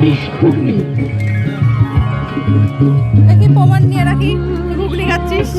নিরামিষ ঘুগনি প্রমাণ নিয়ে রাখি ঘুগনি খাচ্ছিস